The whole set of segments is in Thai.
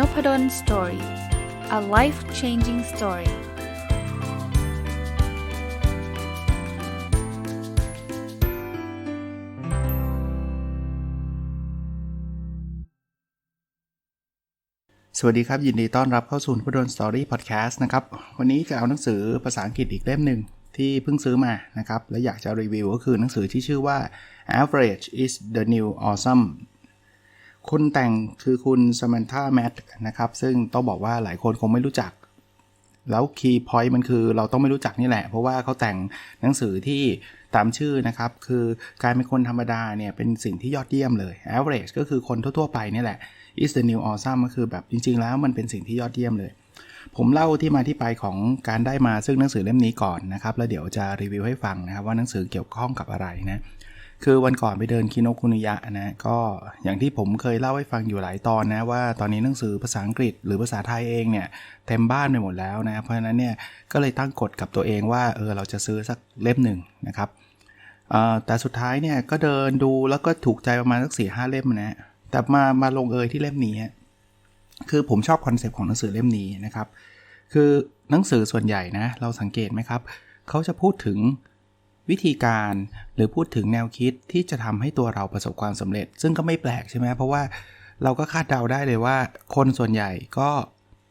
n o p ด d o สตอรี่ a life changing story สวัสดีครับ ยินดีต้อนรับเข้าสู่พดลสตอรี่พอดแคสต์นะครับ วันนี้จะเอาหนังสือภาษาอังกฤษอีกเล่มหนึ่งที่เพิ่งซื้อมานะครับ และอยากจะรีวิวก็คือหนังสือที่ชื่อว่า average is the new awesome คนแต่งคือคุณสมันธาแมทนะครับ ซึ่งต้องบอกว่าหลายคนคงไม่รู้จัก แล้วคีย์พอยต์มันคือเราต้องไม่รู้จักนี่แหละ เพราะว่าเขาแต่งหนังสือที่ตามชื่อนะครับ คือการเป็นคนธรรมดาเนี่ย เป็นสิ่งที่ยอดเยี่ยมเลย average ก็คือคนทั่ว ๆ ไปนี่แหละ is the new awesome ก็คือแบบจริง ๆ แล้วมันเป็นสิ่งที่ยอดเยี่ยมเลย ผมเล่าที่มาที่ไปของการได้มาซึ่งหนังสือเล่มนี้ก่อนนะครับ แล้วเดี๋ยวจะรีวิวให้ฟังนะครับว่าหนังสือเกี่ยวข้องกับอะไรนะ คือวันก่อนไปเดินคิโนคุนิยะนะก็อย่างที่ผมเคยเล่าให้ฟังอยู่หลายตอนนะว่าตอนนี้หนังสือภาษาอังกฤษหรือภาษาไทยเองเนี่ยเต็มบ้านไปหมดแล้วนะเพราะฉะนั้นเนี่ยก็เลยตั้งกฎกับตัวเองว่าเออเราจะซื้อสักเล่มหนึ่งนะครับแต่สุดท้ายเนี่ยก็เดินดูแล้วก็ถูกใจประมาณสักสี่ห้าเล่มนะแต่มามาลงเอยที่เล่มนี้คือผมชอบคอนเซปต์ของหนังสือเล่มนี้นะครับคือหนังสือส่วนใหญ่นะเราสังเกตไหมครับเขาจะพูดถึง วิธีการหรือพูดถึงแนวคิดที่จะทำให้ตัวเราประสบความสำเร็จ ซึ่งก็ไม่แปลกใช่ไหมเพราะว่าเราก็คาดเดาได้เลยว่า คนส่วนใหญ่ก็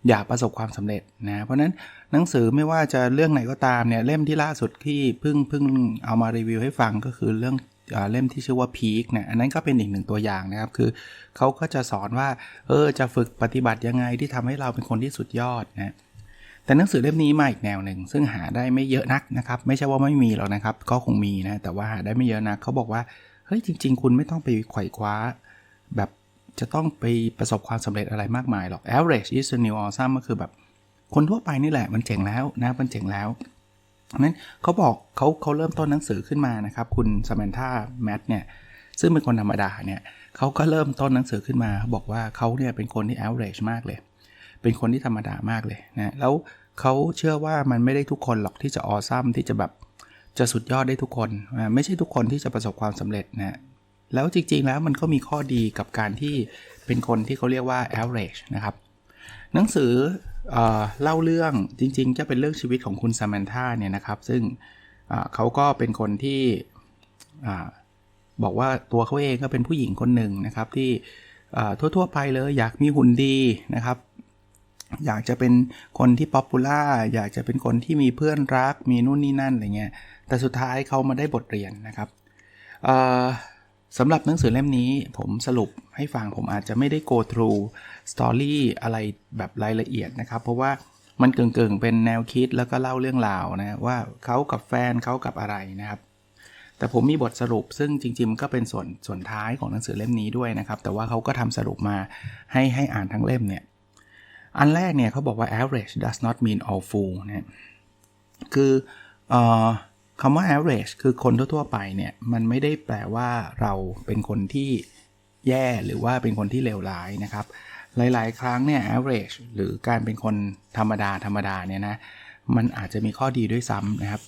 อยากประสบความสำเร็จนะเพราะนั้นหนังสือไม่ว่าจะเรื่องไหนก็ตามเนี่ยเล่มที่ล่าสุดที่เพิ่งเพิ่งเอามารีวิวให้ฟังก็คือเรื่องเล่มที่ชื่อว่าพีคเนี่ยอันนั้นก็เป็นอีกหนึ่งตัวอย่างนะครับ คือเขาก็จะสอนว่า เออจะฝึกปฏิบัติยังไงที่ทำให้เราเป็นคนที่สุดยอดนะ แต่หนังสือเล่มนี้มาอีกแนวหนึ่งซึ่งหาได้ไม่เยอะนักนะครับ ไม่ใช่ว่าไม่มีหรอกนะครับ ก็คงมีนะ แต่ว่าหาได้ไม่เยอะนักเขาบอกว่าเฮ้ยจริง ๆ คุณไม่ต้องไปไขว่คว้า แบบจะต้องไปประสบความสำเร็จอะไรมากมายหรอก average is the new awesome ก็คือแบบคนทั่วไปนี่แหละมันเจ๋งแล้วนะมันเจ๋งแล้วนั้นเขาบอกเขาเขาเริ่มต้นหนังสือขึ้นมานะครับ คุณสมานธาแมทเนี่ยซึ่งเป็นคนธรรมดาเนี่ยเขาก็เริ่มต้นหนังสือขึ้นมาเขาบอกว่าเขาเนี่ยเป็นคนที่ average มากเลย เป็นคนที่ธรรมดามากเลยนะแล้ว เขาเชื่อว่ามันไม่ได้ทุกคนหรอกที่จะออซัมที่จะแบบจะสุดยอดได้ทุกคนไม่ใช่ทุกคนที่จะประสบความสำเร็จนะแล้วจริงๆแล้วมันก็มีข้อดีกับการที่เป็นคนที่เขาเรียกว่า average นะครับ หนังสือเอเล่าเรื่องจริงๆ จะเป็นเรื่องชีวิตของคุณซามนธาเนี่ยนะครับ ซึ่งเขาก็เป็นคนที่บอกว่าตัวเขาเองก็เป็นผู้หญิงคนหนึ่งนะครับที่ทั่วๆไปเลยอยากมีหุ่นดีนะครับ อยากจะเป็นคนที่ป๊อปปูล่าอยากจะเป็นคนที่มีเพื่อนรักมีนู่นนี่นั่นอะไรเงี้ยแต่สุดท้ายเขามาได้บทเรียนนะครับสำหรับหนังสือเล่มนี้ผมสรุปให้ฟังผมอาจจะไม่ได้ go through story อะไรแบบรายละเอียดนะครับ เพราะว่ามันเกิงๆเป็นแนวคิดแล้วก็เล่าเรื่องราวนะว่าเขากับแฟนเขากับอะไรนะครับ แต่ผมมีบทสรุปซึ่งจริงๆ ก็เป็นส่วนส่วนท้ายของหนังสือเล่มนี้ด้วยนะครับ แต่ว่าเขาก็ทำสรุปมาให้ให้อ่านทั้งเล่มเนี่ย อันแรกเนี่ยเขาบอกว่า average does not mean all fool นะคืออคำว่า average คือคนทั่วๆไปเนี่ยมันไม่ได้แปลว่าเราเป็นคนที่แย่หรือว่าเป็นคนที่เลวร้ายนะครับ หลายๆ ครั้งเนี่ย average หรือการเป็นคนธรรมดาธรรมดาเนี่ยนะมันอาจจะมีข้อดีด้วยซ้ำนะครับ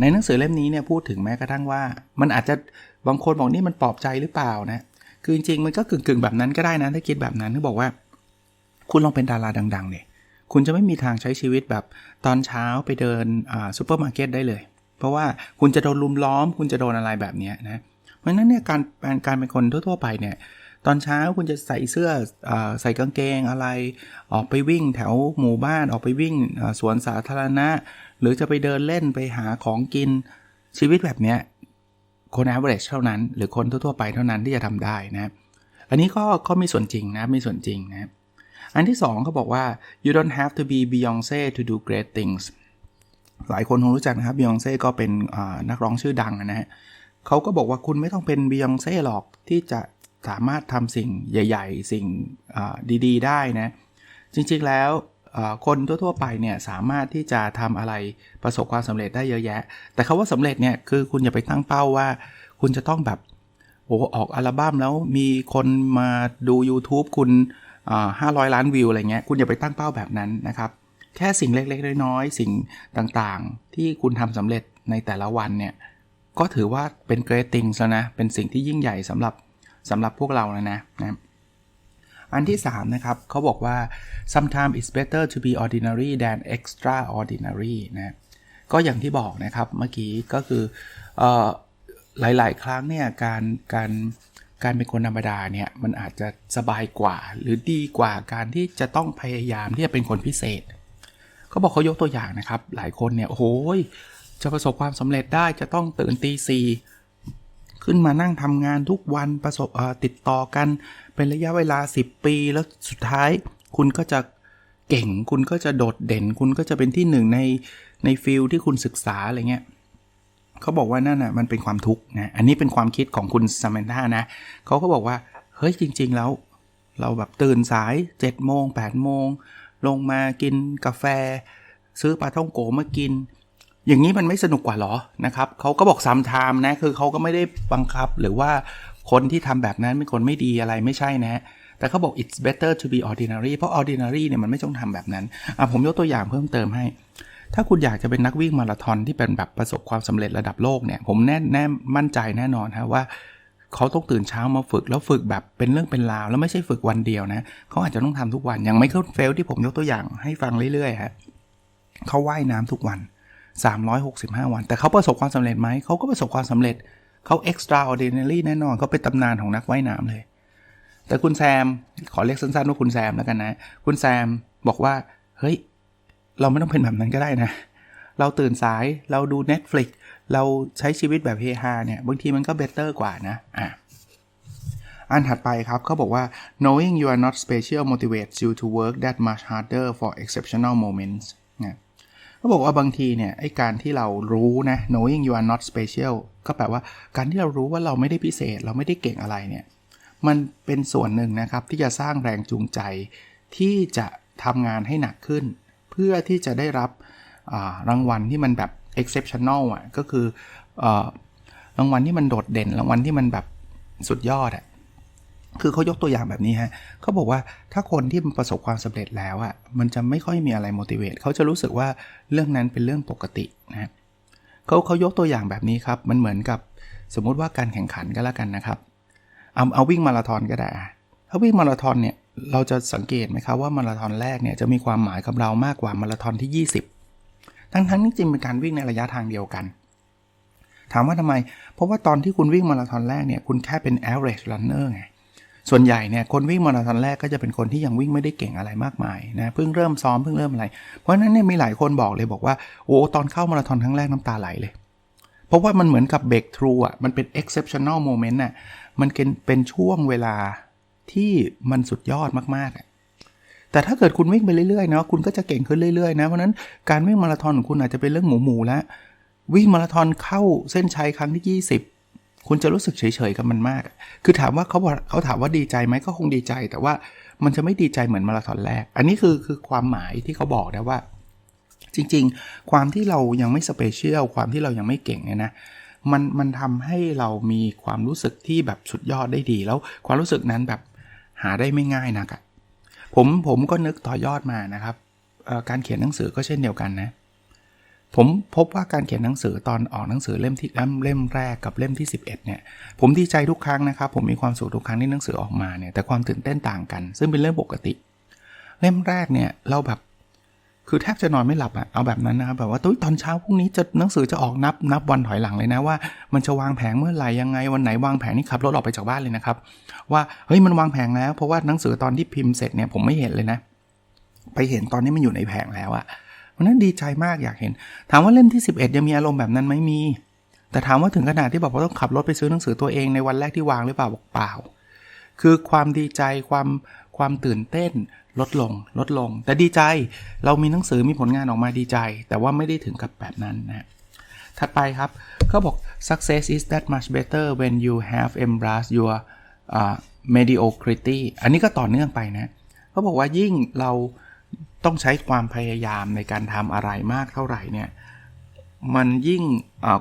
ในหนังสือเล่มนี้เนี่ยพูดถึงแม้กระทั่งว่า มันอาจจะบางคนบอกนี่มันปลอบใจหรือเปล่านะคือจริงๆมันก็กึ่งๆแบบนั้นก็ได้นะถ้าคิดแบบนั้นที่บอกว่า คุณลองเป็นดาราดัง ๆ เนี่ย คุณจะไม่มีทางใช้ชีวิตแบบตอนเช้าไปเดินซูเปอร์มาร์เก็ตได้เลย เพราะว่าคุณจะโดนลุมล้อม คุณจะโดนอะไรแบบนี้นะ เพราะฉะนั้นเนี่ยการการเป็นคนทั่วๆไปเนี่ยตอนเช้าคุณจะใส่เสื้ออใส่กางเกงอะไร ออกไปวิ่งแถวหมู่บ้านออกไปวิ่งสวนสาธารณะ หรือจะไปเดินเล่นไปหาของกินชีวิตแบบเนี้ยคน average เท่านั้น หรือคนทั่วๆไปเท่านั้นที่จะทำได้นะ อันนี้ก็ก็มีส่วนจริงนะมีส่วนจริงนะ อันที่2เขาบอกว่า you don't have to be Beyonce to do great things หลายคนคงรู้จักนะครับ Beyonce ก็เป็นนักร้องชื่อดังนะฮะเขาก็บอกว่าคุณไม่ต้องเป็น Beyonce หรอกที่จะสามารถทำสิ่งใหญ่ ๆ สิ่งดี ๆ ได้นะ จริง ๆ แล้วคนทั่ว ๆ ไปเนี่ยสามารถที่จะทำอะไรประสบความสำเร็จได้เยอะแยะ แต่คาว่าสำเร็จเนี่ยคือคุณอย่าไปตั้งเป้าว่า คุณจะต้องแบบโอ้ออกอัลบั้มแล้วมีคนมาดู YouTube คุณ ห้าร้อยล้านวิวอะไรเงี้ยคุณอย่าไปตั้งเป้าแบบนั้นนะครับ แค่สิ่งเล็กๆน้อยๆสิ่งต่างๆ ที่คุณทำสำเร็จในแต่ละวันเนี่ยก็ถือว่าเป็นเกรดติงแล้วนะเป็นสิ่งที่ยิ่งใหญ่สำหรับสำหรับพวกเราแล้วนะนะอันที่ 3 นะครับเขาบอกว่า sometimes it's better to be ordinary than extraordinary นะก็อย่างที่บอกนะครับเมื่อกี้ก็คืออหลาย ๆ ครั้งเนี่ยการการ การเป็นคนธรรมดาเนี่ยมันอาจจะสบายกว่า หรือดีกว่าการที่จะต้องพยายามที่จะเป็นคนพิเศษเขาบอกเขายกตัวอย่างนะครับ หลายคนเนี่ยโอ้โหจะประสบความสำเร็จได้จะต้องตื่นตีสี่ขึ้นมานั่งทำงานทุกวันประสบติดต่อกันเป็นระยะเวลา 10 ปี แล้วสุดท้ายคุณก็จะเก่ง คุณก็จะโดดเด่น คุณก็จะเป็นที่หนึ่งในในฟิลที่คุณศึกษาอะไรเงี้ย เขาบอกว่านั่นน่ะมันเป็นความทุกข์นะอันนี้เป็นความคิดของคุณซามนธานะเขาก็บอกว่าเฮ้ยจริง ๆ แล้ว เราแบบตื่นสาย7โมง8โมงลงมากินกาแฟ ซื้อปลาท่องโกมากิน อย่างนี้มันไม่สนุกกว่าหรอนะครับเขาก็บอกซัมไทม์นะคือเขาก็ไม่ได้บังคับหรือว่าคนที่ทำแบบนั้นเป็นคนไม่ดีอะไรไม่ใช่นะแต่เขาบอก it's better to be ordinary เพราะ ordinary เนี่ยมันไม่ต้องทำแบบนั้นอะผมยกตัวอย่างเพิ่มเติมให้ ถ้าคุณอยากจะเป็นนักวิ่งมาราธอนที่เป็นแบบประสบความสำเร็จระดับโลกเนี่ย ผมแน่แน่มั่นใจแน่นอนฮะว่าเขาต้องตื่นเช้ามาฝึกแล้วฝึกแบบเป็นเรื่องเป็นราว แล้วไม่ใช่ฝึกวันเดียวนะเขาอาจจะต้องทำทุกวันอย่างไมเคิลเฟลที่ผมยกตัวอย่างให้ฟังเรื่อยๆฮะเขาว่ายน้ำทุกวัน 365 วัน แต่เขาประสบความสำเร็จไหมเขาก็ประสบความสำเร็จเขา extraordinary แน่นอนเขาเป็นตำนานของนักว่ายน้ำเลย แต่คุณแซม ขอเรียกสั้นๆว่าคุณแซมแล้วกันนะ คุณแซมบอกว่าเฮ้ย เราไม่ต้องเป็นแบบนั้นก็ได้นะ เราตื่นสายเราดู Netflix เราใช้ชีวิตแบบเฮฮาเนี่ย บางทีมันก็เบเตอร์กว่านะอะอันถัดไปครับเขาบอกว่า knowing you are not special motivates you to work that much harder for exceptional moments นะเขาบอกว่าบางทีเนี่ยไอการที่เรารู้นะ knowing you are not special ก็แปลว่าการที่เรารู้ว่าเราไม่ได้พิเศษ เราไม่ได้เก่งอะไรเนี่ย มันเป็นส่วนหนึ่งนะครับที่จะสร้างแรงจูงใจที่จะทำงานให้หนักขึ้น เพื่อที่จะได้รับรางวัลที่มันแบบ exceptional อะก็คืออรางวัลที่มันโดดเด่น รางวัลที่มันแบบสุดยอดอะคือเขายกตัวอย่างแบบนี้ฮะเขาบอกว่าถ้าคนที่ประสบความสำเร็จแล้วอะ่ะมันจะไม่ค่อยมีอะไร motivate เขาจะรู้สึกว่าเรื่องนั้นเป็นเรื่องปกตินะเขาเขายกตัวอย่างแบบนี้ครับ มันเหมือนกับสมมุติว่าการแข่งขันก็แล้วกันนะครับ เอาเอาวิ่งมาราธอนก็ได้ ถ้าวิ่งมาราธอนเนี่ย เราจะสังเกตไหมครับว่ามาราธอนแรกเนี่ยจะมีความหมายกับเรามากกว่ามาราธอนที่ 20 ทั้งทั้งนี้จริงเป็นการวิ่งในระยะทางเดียวกัน ถามว่าทำไม เพราะว่าตอนที่คุณวิ่งมาราธอนแรกเนี่ยคุณแค่เป็น average runner ไงส่วนใหญ่เนี่ยคนวิ่งมาราธอนแรกก็จะเป็นคนที่ยังวิ่งไม่ได้เก่งอะไรมากมายนะเพิ่งเริ่มซ้อมเพิ่งเริ่มอะไร เพราะฉะนั้นเนี่ยมีหลายคนบอกเลยบอกว่าโอ้ตอนเข้ามาราธอนครั้งแรกน้ำตาไหลเลยเพราะว่ามันเหมือนกับเบรกทรูอะมันเป็น exceptional moment น่ะมันเป็นเป็นช่วงเวลา ที่มันสุดยอดมากๆ แต่ถ้าเกิดคุณวิ่งไปเรื่อยๆเนาะคุณก็จะเก่งขึ้นเรื่อยๆนะ เพราะนั้นการวิ่งมาราธอนของคุณอาจจะเป็นเรื่องหมูๆแล้ววิ่งมาราธอนเข้าเส้นชัยครั้งที่ 20 คุณจะรู้สึกเฉยๆกับมันมาก คือถามว่าเขาเขาถามว่าดีใจไหมก็คงดีใจ แต่ว่ามันจะไม่ดีใจเหมือนมาราธอนแรก อันนี้คือคือความหมายที่เขาบอกนะว่า จริงๆ ความที่เรายังไม่สเปเชียลความที่เรายังไม่เก่งเนี่ยนะมันมันทำให้เรามีความรู้สึกที่แบบสุดยอดได้ดี แล้วความรู้สึกนั้นแบบ หาได้ไม่ง่ายนักอะผมผมก็นึกต่อยอดมานะครับ การเขียนหนังสือก็เช่นเดียวกันนะ ผมพบว่าการเขียนหนังสือตอนออกหนังสือเล่มที่เล่มแรกกับเล่มที่ 11 เนี่ย ผมดีใจทุกครั้งนะครับ ผมมีความสุขทุกครั้งที่หนังสือออกมาเนี่ย แต่ความตื่นเต้นต่างกัน ซึ่งเป็นเรื่องปกติ เล่มแรกเนี่ยเราแบบ คือแทบจะนอนไม่หลับอะเอาแบบนั้นนะครับแบบว่าตอนเช้าพรุ่งนี้จะหนังสือจะออกนับนับวันถอยหลังเลยนะว่ามันจะวางแผงเมื่อไหร่ยังไงวันไหนวางแผงนี่ขับรถออกไปจากบ้านเลยนะครับ ว่าเฮ้ยมันวางแผงแล้ว เพราะว่าหนังสือตอนที่พิมพ์เสร็จเนี่ยผมไม่เห็นเลยนะ ไปเห็นตอนนี้มันอยู่ในแผงแล้วอะวันนั้นดีใจมากอยากเห็น ถามว่าเล่มที่ 11 ยังมีอารมณ์แบบนั้นไหมมี แต่ถามว่าถึงขนาดที่บอกว่าต้องขับรถไปซื้อหนังสือตัวเองในวันแรกที่วางหรือเปล่าบอกเปล่า คือความดีใจความ ความตื่นเต้นลดลงลดลง แต่ดีใจเรามีหนังสือมีผลงานออกมาดีใจ แต่ว่าไม่ได้ถึงกับแบบนั้นนะถัดไปครับเขาบอก success is that much better when you have embraced your uh, mediocrity อันนี้ก็ต่อเนื่องไปนะเขาบอกว่ายิ่งเราต้องใช้ความพยายามในการทำอะไรมากเท่าไหร่เนี่ยมันยิ่ง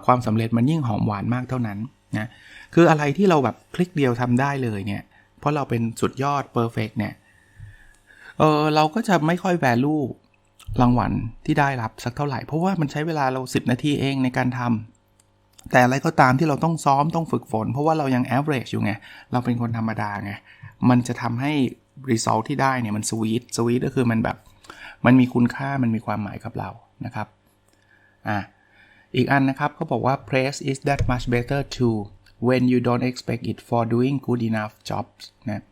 ความสำเร็จมันยิ่งหอมหวานมากเท่านั้นนะคืออะไรที่เราแบบคลิกเดียวทำได้เลยเนี่ย เพราะเราเป็นสุดยอดเพอร์เฟกเนี่ย เออเราก็จะไม่ค่อยแวลูรางวัลที่ได้รับสักเท่าไหร่ เพราะว่ามันใช้เวลาเรา 10 นาทีเองในการทำแต่อะไรก็ตามที่เราต้องซ้อมต้องฝึกฝน เพราะว่าเรายัง average อยู่ไง เราเป็นคนธรรมดาไง มันจะทำให้ result ที่ได้เนี่ยมัน sweet sweet ก็คือมันแบบ มันมีคุณค่ามันมีความหมายกับเรานะครับ อะอีกอันนะครับเขาบอกว่า praise is that much better too when you don't expect it for doing good enough jobs นะ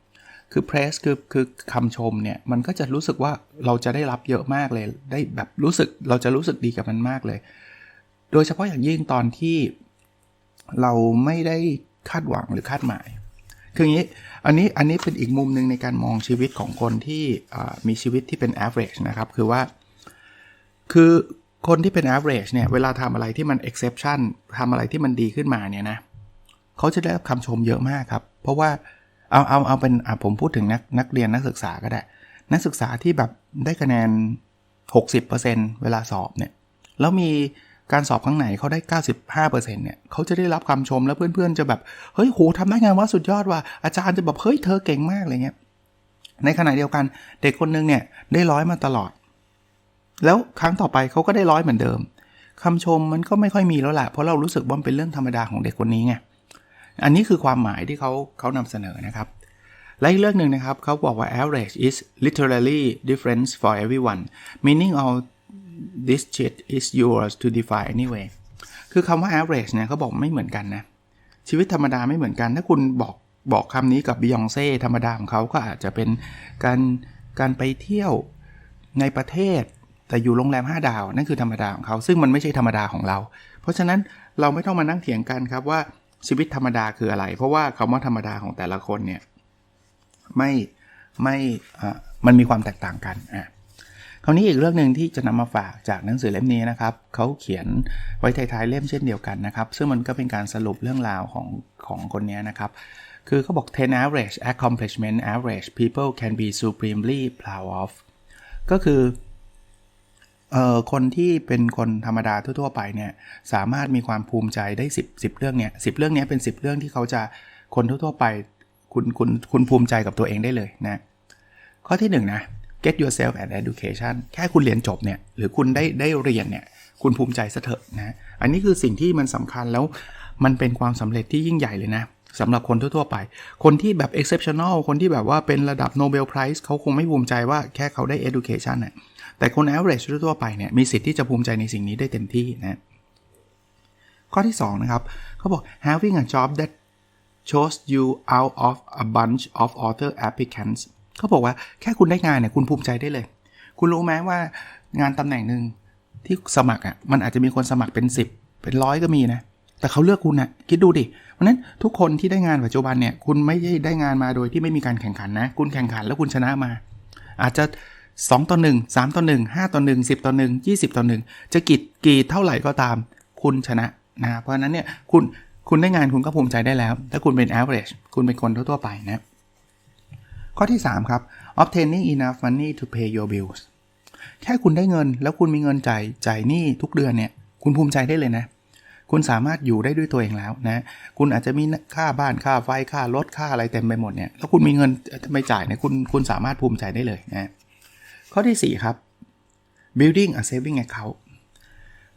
คือ praise คือคือคำชมเนี่ย มันก็จะรู้สึกว่าเราจะได้รับเยอะมากเลย ได้แบบรู้สึกเราจะรู้สึกดีกับมันมากเลย โดยเฉพาะอย่างยิ่งตอนที่เราไม่ได้คาดหวังหรือคาดหมาย คืออย่างนี้ อันนี้อันนี้เป็นอีกมุมหนึ่งในการมองชีวิตของคนที่มีชีวิตที่เป็น average นะครับ คือว่า คือคนที่เป็น average เนี่ย เวลาทำอะไรที่มัน exception ทำอะไรที่มันดีขึ้นมาเนี่ยนะเขาจะได้รับคำชมเยอะมากครับ เพราะว่าเอาเอาเอาเป็นผมพูดถึงนักนักเรียนนักศึกษาก็ได้ นักศึกษาที่แบบได้คะแนน 60%เวลาสอบเนี่ยแล้วมีการสอบข้างไหนเขาได้ 95%เนี่ยเขาจะได้รับคำชมแล้วเพื่อนๆ จะแบบ เฮ้ยโหทำได้ไงว่าสุดยอดว่ะอาจารย์จะแบบ เฮ้ยเธอเก่งมากอะไรเงี้ยในขณะเดียวกันเด็กคนนึงเนี่ยได้ร้อยมาตลอด แล้วครั้งต่อไปเขาก็ได้ร้อยเหมือนเดิมคำชมมันก็ไม่ค่อยมีแล้วแหละเพราะเรารู้สึกว่าเป็นเรื่องธรรมดาของเด็กคนนี้ไง อันนี้คือความหมายที่เขาเขานำเสนอนะครับ และอีกเรื่องหนึ่งนะครับเขาบอกว่า average is literally difference for everyone meaning all this shit is yours to define anyway คือคำว่า average เนี่ยเขาบอกไม่เหมือนกันนะ ชีวิตธรรมดาไม่เหมือนกัน ถ้าคุณบอกบอกคำนี้กับ Beyonce ธรรมดาของเขาก็อาจจะเป็นการการไปเที่ยวในประเทศแต่อยู่โรงแรม 5 ดาว นั่นคือธรรมดาของเขา ซึ่งมันไม่ใช่ธรรมดาของเรา เพราะฉะนั้นเราไม่ต้องมานั่งเถียงกันครับว่า ชีวิตธรรมดาคืออะไร เพราะว่าคำว่าธรรมดาของแต่ละคนเนี่ยไม่ไม่มันมีความแตกต่างกันอะคราวนี้อีกเรื่องหนึ่งที่จะนำมาฝากจากหนังสือเล่มนี้นะครับเขาเขียนไว้ท้ายๆเล่มเช่นเดียวกันนะครับ ซึ่งมันก็เป็นการสรุปเรื่องราวของของคนนี้นะครับคือเขาบอก10 average accomplishment average people can be supremely proud of ก็คือ คนที่เป็นคนธรรมดาทั่ว ๆ ไปเนี่ยสามารถมีความภูมิใจได้ 10 10 เรื่องเนี่ย10เรื่องนี้เป็น 10 เรื่องที่เขาจะคนทั่ว ๆ ไปคุณคุณคุณภูมิใจกับตัวเองได้เลยนะข้อที่1นนะ get yourself an education แค่คุณเรียนจบเนี่ยหรือคุณได้ได้เรียนเนี่ยคุณภูมิใจซะเถอะนะอันนี้คือสิ่งที่มันสำคัญแล้วมันเป็นความสำเร็จที่ยิ่งใหญ่เลยนะสำหรับคนทั่ว ๆ ไป คนที่แบบ exceptional คนที่แบบว่าเป็นระดับ Nobel Prize เขาคงไม่ภูมิใจว่าแค่เขาได้ education น่ะ แต่คน average ทั่วไปเนี่ยมีสิทธิ์ที่จะภูมิใจในสิ่งนี้ได้เต็มที่นะข้อที่ 2 นะครับเขาบอก having a job that chose you out of a bunch of other applicants เขาบอกว่าแค่คุณได้งานเนี่ยคุณภูมิใจได้เลย คุณรู้ไหมว่างานตำแหน่งหนึ่งที่สมัครอะมันอาจจะมีคนสมัครเป็น 10 เป็นร้อยก็มีนะ แต่เขาเลือกคุณนะคิดดูดิเพราะนั้นทุกคนที่ได้งานปัจจุบันเนี่ยคุณไม่ได้ได้งานมาโดยที่ไม่มีการแข่งขันนะ คุณแข่งขันแล้วคุณชนะมา อาจจะ 2 ต่อ 1 3 ต่อ 1 5 ต่อ 1 10 ต่อ 1 20 ต่อ 1 จะกี่กี่เท่าไหร่ก็ตาม คุณชนะนะเพราะฉะนั้นเนี่ยคุณคุณได้งานคุณก็ภูมิใจได้แล้ว ถ้าคุณเป็น average คุณเป็นคนทั่วๆไปนะ ข้อที่ 3 ครับ obtaining enough money to pay your bills แค่คุณได้เงินแล้วคุณมีเงินจ่ายจ่ายหนี้ทุกเดือนเนี่ย คุณภูมิใจได้เลยนะ คุณสามารถอยู่ได้ด้วยตัวเองแล้วนะ คุณอาจจะมีค่าบ้านค่าไฟค่ารถค่าอะไรเต็มไปหมดเนี่ย แล้วคุณมีเงินไม่จ่ายเนี่ยคุณคุณสามารถภูมิใจได้เลยนะ ข้อที่ 4 ครับ building a saving account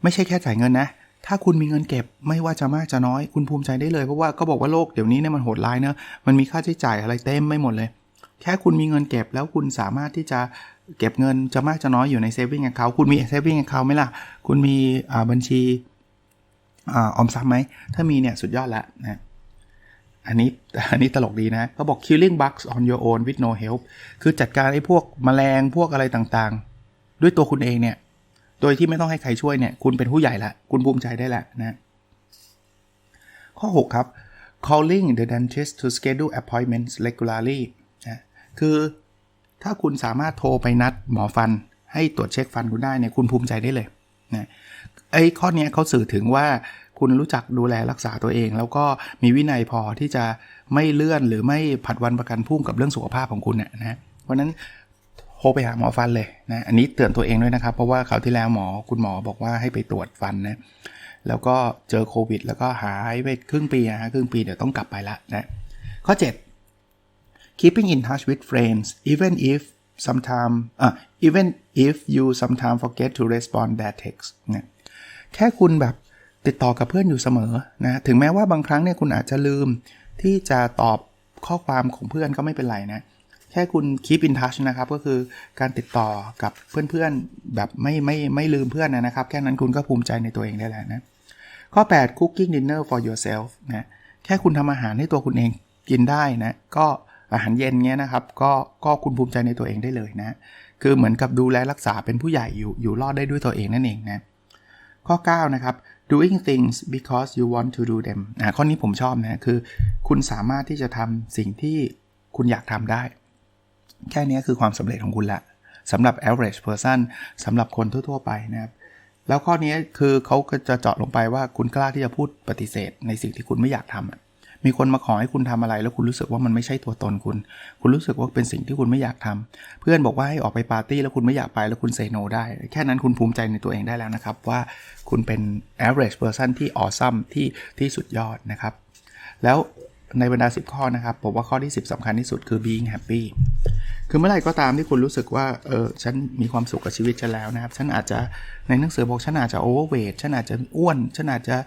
ไม่ใช่แค่จ่ายเงินนะ ถ้าคุณมีเงินเก็บไม่ว่าจะมากจะน้อย คุณภูมิใจได้เลย เพราะว่าก็บอกว่าโลกเดี๋ยวนี้เนี่ยมันโหดร้ายเนะมันมีค่าใช้จ่ายอะไรเต็มไม่หมดเลย แค่คุณมีเงินเก็บแล้วคุณสามารถที่จะเก็บเงินจะมากจะน้อยอยู่ใน saving account คุณมี saving account ไหมล่ะ คุณมีบัญชีออมทรัพย์ไหม ถ้ามีเนี่ยสุดยอดละนะ อันนี้อันนี้ตลกดีนะเขาบอก killing bugs on your own with no help คือจัดการไอ้พวกมแมลงพวกอะไรต่างๆ ด้วยตัวคุณเองเนี่ย โดยที่ไม่ต้องให้ใครช่วยเนี่ย คุณเป็นผู้ใหญ่ละ คุณภูมิใจได้ละนะ ข้อ 6 ครับ calling the dentist to schedule appointments regularly นะคือถ้าคุณสามารถโทรไปนัดหมอฟัน ให้ตรวจเช็คฟันคุณได้เนี่ยคุณภูมิใจได้เลยนะไอ้ข้อนี้เขาสื่อถึงว่า คุณรู้จักดูแลรักษาตัวเอง แล้วก็มีวินัยพอที่จะไม่เลื่อนหรือไม่ผัดวันประกันพรุ่งกับเรื่องสุขภาพของคุณเนี่ยนะเพราะนั้นโทรไปหาหมอฟันเลยนะอันนี้เตือนตัวเองด้วยนะครับ เพราะว่าคราวที่แล้วหมอคุณหมอบอกว่าให้ไปตรวจฟันนะแล้วก็เจอโควิด แล้วก็หายไปครึ่งปีนะครึ่งปีเดี๋ยวต้องกลับไปละนะข้อ 7 keeping in touch with friends even if sometime อะ even if you sometime forget to respond bad text นะแค่คุณแบบ ติดต่อกับเพื่อนอยู่เสมอนะถึงแม้ว่าบางครั้งเนี่ยคุณอาจจะลืมที่จะตอบข้อความของเพื่อนก็ไม่เป็นไรนะแค่คุณ keep in touch นะครับก็คือการติดต่อกับเพื่อนๆ แบบไม่ไม่ไม่ลืมเพื่อนนะครับ แค่นั้นคุณก็ภูมิใจในตัวเองได้แล้วนะข้อ 8 cooking dinner for yourself นะแค่คุณทำอาหารให้ตัวคุณเองกินได้นะก็อาหารเย็นเงี้ยนะครับก็ก็คุณภูมิใจในตัวเองได้เลยนะ คือเหมือนกับดูแลรักษาเป็นผู้ใหญ่อยู่อยู่รอดได้ด้วยตัวเองนั่นเองนะ ข้อ 9 นะครับ doing things because you want to do them อ่าข้อนี้ผมชอบนะคือ คุณสามารถที่จะทำสิ่งที่คุณอยากทำได้ แค่นี้คือความสำเร็จของคุณละสำหรับ average person สำหรับคนทั่ว ๆ ไปนะครับ แล้วข้อนี้คือเขาก็จะเจาะลงไปว่าคุณกล้าที่จะพูดปฏิเสธในสิ่งที่คุณไม่อยากทำ มีคนมาขอให้คุณทำอะไร แล้วคุณรู้สึกว่ามันไม่ใช่ตัวตนคุณ คุณรู้สึกว่าเป็นสิ่งที่คุณไม่อยากทำเพื่อนบอกว่าให้ออกไปปาร์ตี้แล้วคุณไม่อยากไปแล้วคุณเซโนได้ แค่นั้นคุณภูมิใจในตัวเองได้แล้วนะครับ ว่าคุณเป็น average person ที่ awesome ที่ที่สุดยอดนะครับ แล้วในบรรดา 10 ข้อนะครับผมว่าข้อที่ 10สำคัญที่สุดคือ being happy คือเมื่อไหร่ก็ตามที่คุณรู้สึกว่า เออ ฉันมีความสุขกับชีวิตฉันแล้วนะครับ ฉันอาจจะ ในหนังสือบอกฉันอาจจะ overweight ฉันอาจจะอ้วน ฉันอาจจะ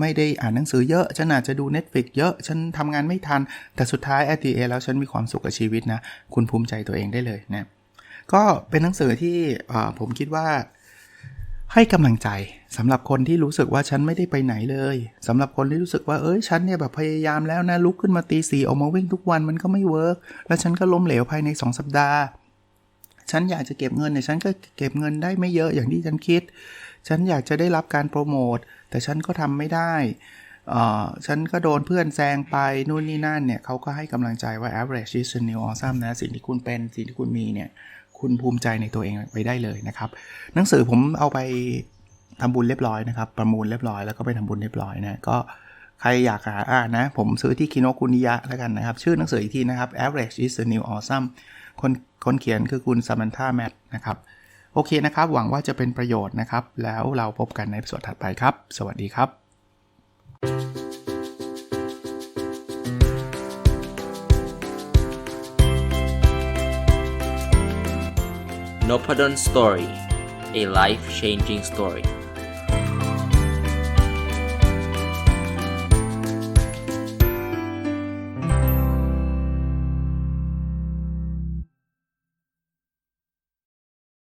ไม่ได้อ่านหนังสือเยอะ ฉันอาจจะดู Netflix เยอะ ฉันทำงานไม่ทัน แต่สุดท้าย at the end แล้วฉันมีความสุขกับชีวิตนะ คุณภูมิใจตัวเองได้เลยนะ ก็เป็นหนังสือที่ผมคิดว่าให้กำลังใจ สำหรับคนที่รู้สึกว่าฉันไม่ได้ไปไหนเลยสำหรับคนที่รู้สึกว่าเอ้ยฉันเนี่ยแบบพยายามแล้วนะลุกขึ้นมาตีสี่ออกมาวิ่งทุกวันมันก็ไม่เวิร์กแล้วฉันก็ล้มเหลวภายใน 2 สัปดาห์ ฉันอยากจะเก็บเงินแต่ฉันก็เก็บเงินได้ไม่เยอะอย่างที่ฉันคิด ฉันอยากจะได้รับการโปรโมทแต่ฉันก็ทำไม่ได้ฉันก็โดนเพื่อนแซงไปนู่นนี่นั่นเนี่ยเขาก็ให้กำลังใจว่า average is the new awesome นะสิ่งที่คุณเป็นสิ่งที่คุณมีเนี่ยคุณภูมิใจในตัวเองไปได้เลยนะครับ หนังสือผมเอาไป ทำบุญเรียบร้อยนะครับ ประมูลเรียบร้อยแล้วก็ไปทำบุญเรียบร้อยนะก็ใครอยากหาอ่านนะ ผมซื้อที่คิโนคุนิยะแล้วกันนะครับ ชื่อหนังสืออีกทีนะครับ average is the new awesome คนคนเขียนคือคุณ Samantha Matt นะครับ โอเคนะครับ หวังว่าจะเป็นประโยชน์นะครับ แล้วเราพบกันในส่วนถัดไปครับ สวัสดีครับ n o p a d o n Story a life changing story